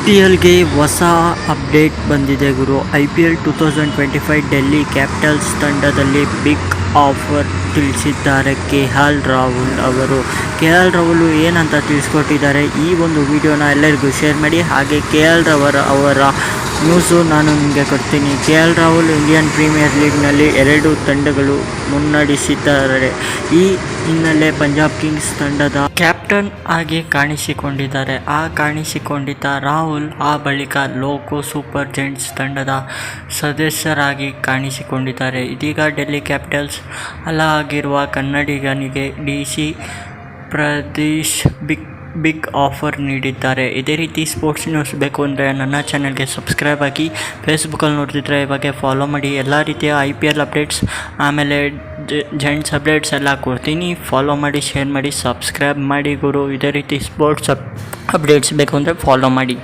P ಎಲ್ಗೆ ಹೊಸ update ಬಂದಿದೆ ಗುರು. I P L two thousand twenty five Delhi Capitals ತಂಡದಲ್ಲಿ big offer ತಿಳಿಸಿದ್ದಾರೆ K L Rahul ಅವರು. ಕೆ ಎಲ್ ರಾಹುಲ್ ಏನಂತ ತಿಳಿಸ್ಕೊಟ್ಟಿದ್ದಾರೆ ಈ ಒಂದು ವಿಡಿಯೋನ ಎಲ್ಲರಿಗೂ ಶೇರ್ ಮಾಡಿ. ಹಾಗೆ ಕೆ ಎಲ್ ರವರ ಅವರ ನ್ಯೂಸು ನಾನು ನಿಮಗೆ ಕೊಡ್ತೀನಿ. K L Rahul Indian Premier ಲೀಗ್ನಲ್ಲಿ ಎರಡು ತಂಡಗಳು ಮುನ್ನಡೆಸಿದ್ದಾರೆ. ಈ ಹಿನ್ನೆಲೆ ಪಂಜಾಬ್ ಕಿಂಗ್ಸ್ ತಂಡದ ಕ್ಯಾಪ್ಟನ್ ಆಗಿ ಕಾಣಿಸಿಕೊಂಡಿದ್ದಾರೆ. ಆ ಕಾಣಿಸಿಕೊಂಡಿದ್ದ ರಾಹುಲ್ ಆ ಬಳಿಕ ಲೋಕೋ ಸೂಪರ್ ಜೆಂಟ್ಸ್ ತಂಡದ ಸದಸ್ಯರಾಗಿ ಕಾಣಿಸಿಕೊಂಡಿದ್ದಾರೆ. ಇದೀಗ ಡೆಲ್ಲಿ ಕ್ಯಾಪಿಟಲ್ಸ್ ಅಲ್ಲ ಆಗಿರುವ ಕನ್ನಡಿಗನಿಗೆ ಡಿ ಸಿ ಪ್ರದೇಶ್ ಬಿಗ್ ಬಿಗ್ ಆಫರ್ ನೀಡಿದ್ದಾರೆ. ಇದೇ ರೀತಿ ಸ್ಪೋರ್ಟ್ಸ್ ನ್ಯೂಸ್ ಬೇಕು ಅಂದರೆ ನನ್ನ ಚಾನಲ್ಗೆ ಸಬ್ಸ್ಕ್ರೈಬ್ ಆಗಿ ಫೇಸ್ಬುಕ್ಕಲ್ಲಿ ನೋಡ್ತಿದ್ರೆ ಇವಾಗ ಫಾಲೋ ಮಾಡಿ. ಎಲ್ಲ ರೀತಿಯ ಐ ಪಿ ಎಲ್ ಅಪ್ಡೇಟ್ಸ್ ಆಮೇಲೆ ಜೆಂಟ್ಸ್ ಅಪ್ಡೇಟ್ಸ್ ಎಲ್ಲ ಕೊಡ್ತೀನಿ. ಫಾಲೋ ಮಾಡಿ ಶೇರ್ ಮಾಡಿ ಸಬ್ಸ್ಕ್ರೈಬ್ ಮಾಡಿ ಗುರು. ಇದೇ ರೀತಿ ಸ್ಪೋರ್ಟ್ಸ್ ಅಪ್ ಅಪ್ಡೇಟ್ಸ್ ಬೇಕು ಅಂದರೆ ಫಾಲೋ ಮಾಡಿ.